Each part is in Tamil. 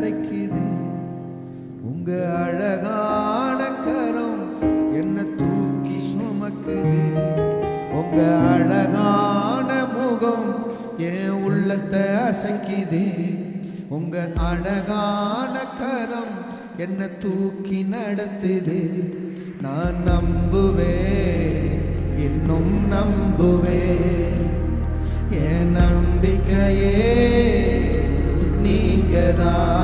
அசைக்குது உங்க அழகான கரம் என்ன தூக்கி சுமக்குது. உங்க அழகான முகம் என் உள்ளத்தை அசைக்குது. உங்க அழகான கரம் என்ன தூக்கி நடத்துது. நான் நம்புவேன் இன்னும் நம்புவேன். என் நம்பிக்கையே நீங்கதான்.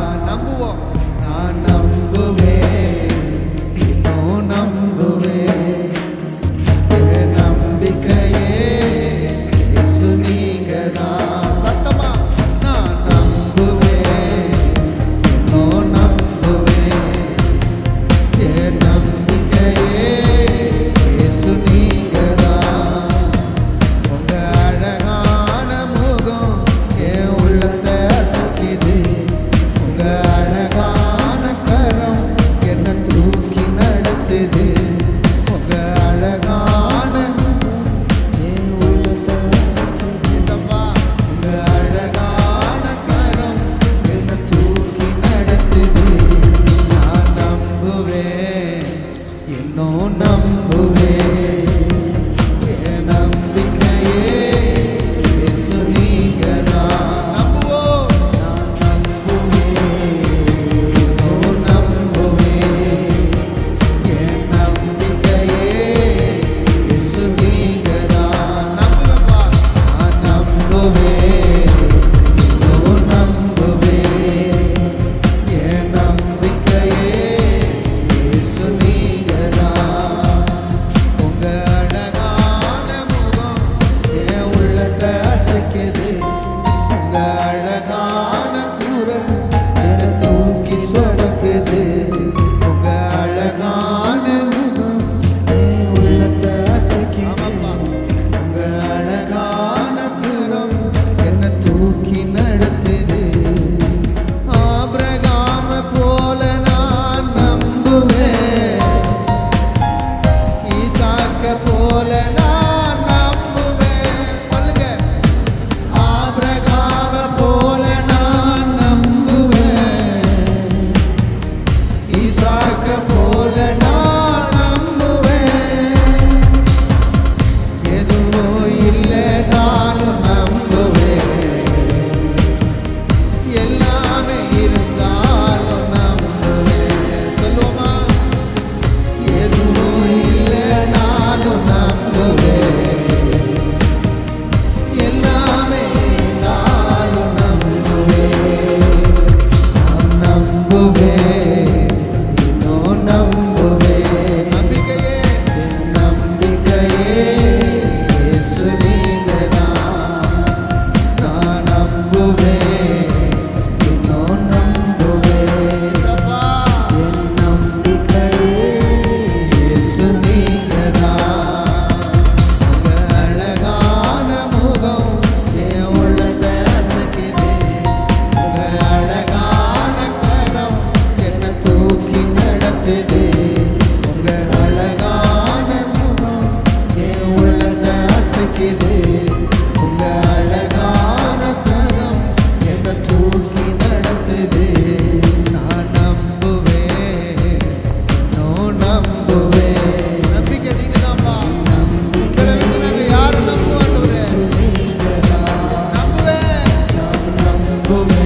people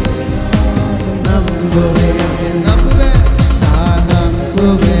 নাম গোবে নাম গোবে